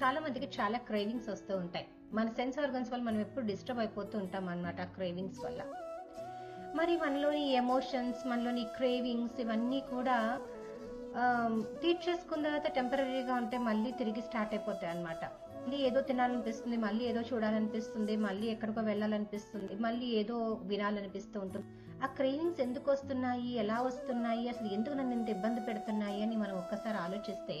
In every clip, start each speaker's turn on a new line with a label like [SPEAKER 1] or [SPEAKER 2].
[SPEAKER 1] చాలా మందికి చాలా క్రేవింగ్స్ వస్తూ ఉంటాయి. మన సెన్స్ ఆర్గన్స్ వల్ల మనం ఎప్పుడు డిస్టర్బ్ అయిపోతూ ఉంటాం అన్నమాట ఆ క్రేవింగ్స్ వల్ల. మరి మనలోని ఎమోషన్స్ మనలోని క్రేవింగ్స్ ఇవన్నీ కూడా టీచ్ చేసుకున్న తర్వాత టెంపరీగా ఉంటే మళ్ళీ తిరిగి స్టార్ట్ అయిపోతాయి అనమాట మళ్ళీ ఏదో తినాలనిపిస్తుంది మళ్ళీ ఏదో చూడాలనిపిస్తుంది మళ్ళీ ఎక్కడికో వెళ్ళాలనిపిస్తుంది మళ్ళీ ఏదో వినాలనిపిస్తూ ఉంటుంది. ఆ క్రేవింగ్స్ ఎందుకు వస్తున్నాయి ఎలా వస్తున్నాయి అసలు ఎందుకు నన్ను ఇంత ఇబ్బంది పెడుతున్నాయి అని మనం ఒక్కసారి ఆలోచిస్తే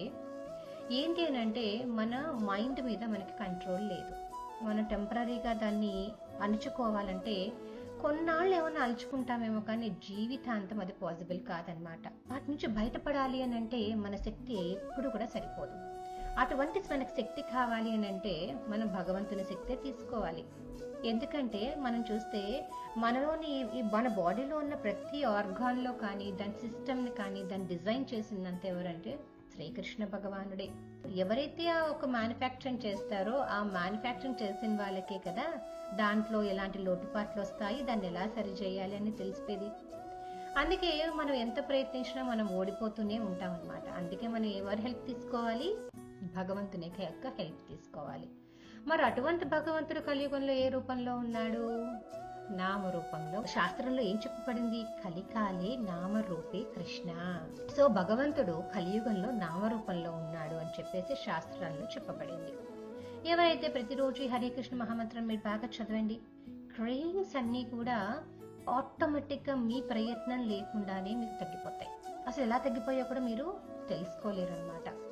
[SPEAKER 1] ఏంటి అని అంటే మన మైండ్ మీద మనకి కంట్రోల్ లేదు. మనం టెంపరీగా దాన్ని అణుచుకోవాలంటే కొన్నాళ్ళు ఏమైనా అలుచుకుంటామేమో కానీ జీవితాంతం అది పాసిబుల్ కాదనమాట వాటి నుంచి బయటపడాలి అని అంటే మన శక్తి ఎప్పుడు కూడా సరిపోదు. అటువంటి మనకు శక్తి కావాలి అని అంటే మనం భగవంతుని శక్తే తీసుకోవాలి. ఎందుకంటే మనం చూస్తే మనలోని ఈ మన బాడీలో ఉన్న ప్రతి ఆర్గాన్లో కానీ దాని సిస్టమ్ని కానీ దాన్ని డిజైన్ చేసిందంత ఎవరంటే శ్రీకృష్ణ భగవానుడే. ఎవరైతే ఆ ఒక మ్యానుఫ్యాక్చరింగ్ చేస్తారో ఆ మ్యానుఫ్యాక్చరింగ్ చేసిన వాళ్ళకే కదా దాంట్లో ఎలాంటి లోటుపాట్లు వస్తాయి దాన్ని ఎలా సరిచేయాలి అని తెలిసిపోయేది. అందుకే మనం ఎంత ప్రయత్నించినా మనం ఓడిపోతూనే ఉంటాం అనమాట అందుకే మనం ఎవరి హెల్ప్ తీసుకోవాలి? భగవంతుని యొక్క హెల్ప్ తీసుకోవాలి. మరి అటువంటి భగవంతుడు కలియుగంలో ఏ రూపంలో ఉన్నాడు? నామ రూపంలో శాస్త్రంలో ఏం చెప్పబడింది? కలికాలే నామరూపే కృష్ణ. సో భగవంతుడు కలియుగంలో నామరూపంలో ఉన్నాడు అని చెప్పేసి శాస్త్రాల్లో చెప్పబడింది. ఎవరైతే ప్రతిరోజు హరికృష్ణ మహామంత్రం మీరు బాగా చదవండి క్రేవింగ్స్ అన్నీ కూడా ఆటోమేటిక్గా మీ ప్రయత్నం లేకుండానే మీకు తగ్గిపోతాయి. అసలు ఎలా తగ్గిపోయా కూడా మీరు తెలుసుకోలేరు అనమాట